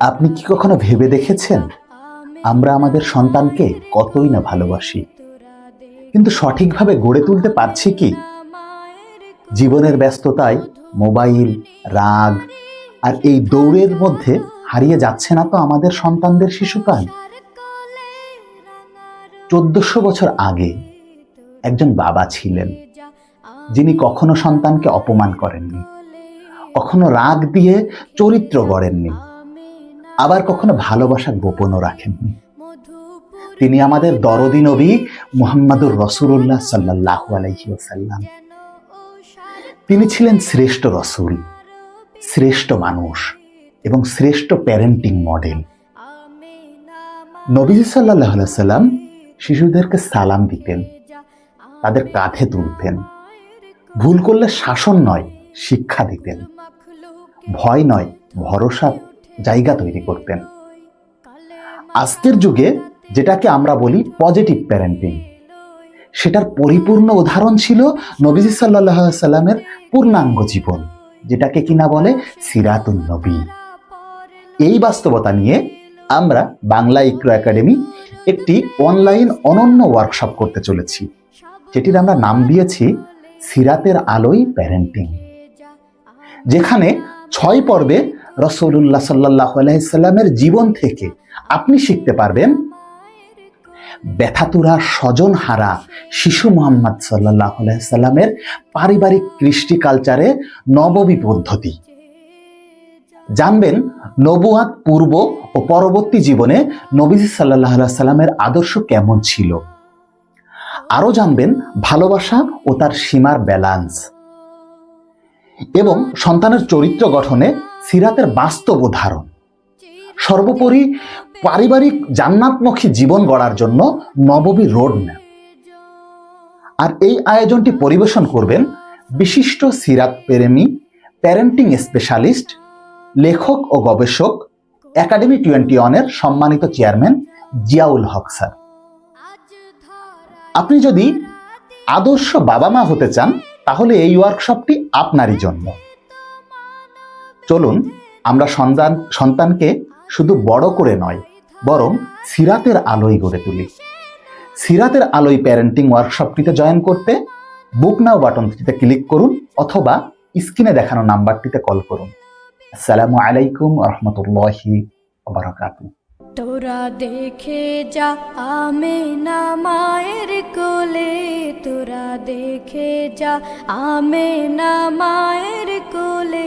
আপনি কি কখনো ভেবে দেখেছেন? আমরা আমাদের সন্তানকে কতই না ভালোবাসি। কিন্তু সঠিকভাবে গড়ে তুলতে পারছি কি? জীবনের ব্যস্ততায় মোবাইল, রাগ আর এই দৌড়ের মধ্যে হারিয়ে যাচ্ছে না তো আমাদের সন্তানদের শিশুকাল? চোদ্দশো বছর আগে একজন বাবা ছিলেন, যিনি কখনো সন্তানকে অপমান করেননি, কখনো রাগ দিয়ে চরিত্র গড়েননি। আবার কখনো ভালোবাসা গোপনও রাখেননি। তিনি আমাদের দরদি নবী মুহাম্মাদুর রসুল্লাহ সাল্লাহ আলাইহি তিনি ছিলেন শ্রেষ্ঠ রসুল, শ্রেষ্ঠ মানুষ এবং শ্রেষ্ঠ প্যারেন্টিং মডেল নবী সাল্লাহ সাল্লাম শিশুদেরকে সালাম দিতেন, তাদের কাঁধে তুলতেন। ভুল করলে শাসন নয়, শিক্ষা দিতেন। ভয় নয়, ভরসা জায়গা তৈরি করতেন। আজকের যুগে যেটাকে আমরা বলি পজিটিভ প্যারেন্টিং সেটার পরিপূর্ণ উদাহরণ ছিল নবীজি সাল্লাহ সাল্লামের পূর্ণাঙ্গ জীবন, যেটাকে কিনা বলে সিরাতুন নবী। এই বাস্তবতা নিয়ে আমরা বাংলা ইক্রো একাডেমি একটি অনলাইন অনন্য ওয়ার্কশপ করতে চলেছি, যেটির আমরা নাম দিয়েছি সিরাতের আলোয় প্যারেন্টিং যেখানে ছয় পর্বে রসৌলুল্লাহ সাল্লাহ আলাইসাল্লামের জীবন থেকে আপনি শিখতে পারবেন ব্যথাতুরা স্বজন হারা শিশু মোহাম্মদ সাল্লাহ সাল্লামের পারিবারিক কৃষ্টি কালচারে নববী পদ্ধতি। জানবেন নবুয়াত পূর্ব ও পরবর্তী জীবনে নবীজি সাল্লাহ সাল্লামের আদর্শ কেমন ছিল। আরও জানবেন ভালোবাসা ও তার সীমার ব্যালান্স এবং সন্তানের চরিত্র গঠনে সিরাতের বাস্তব উদাহরণ। সর্বোপরি পারিবারিক জান্নাতমুখী জীবন গড়ার জন্য নববী রোড ম্যাপ। আর এই আয়োজনটি পরিবেশন করবেন বিশিষ্ট সিরাত প্রেমী, প্যারেন্টিং স্পেশালিস্ট, লেখক ও গবেষক, একাডেমি টোয়েন্টি ওয়ানের সম্মানিত চেয়ারম্যান জিয়াউল হক স্যার। আপনি যদি আদর্শ বাবা মা হতে চান, তাহলে এই ওয়ার্কশপটি আপনারই জন্য। চলুন, আমরা সন্তান, সন্তানকে শুধু বড় করে নয়, বরং সিরাতের আলোয় গড়ে তুলি। সিরাতের আলোয় প্যারেন্টিং ওয়ার্কশপটিতে জয়েন করতে বুক নাও বাটনটিতে ক্লিক করুন অথবা স্ক্রিনে দেখানো নাম্বারটিতে কল করুন। আসসালামু আলাইকুম রহমতুল্লাহি বারাকাতু তোরা দেখে যা আমি না মায়ের কোলে। তোরা দেখে যা আমি না মায়ের কোলে।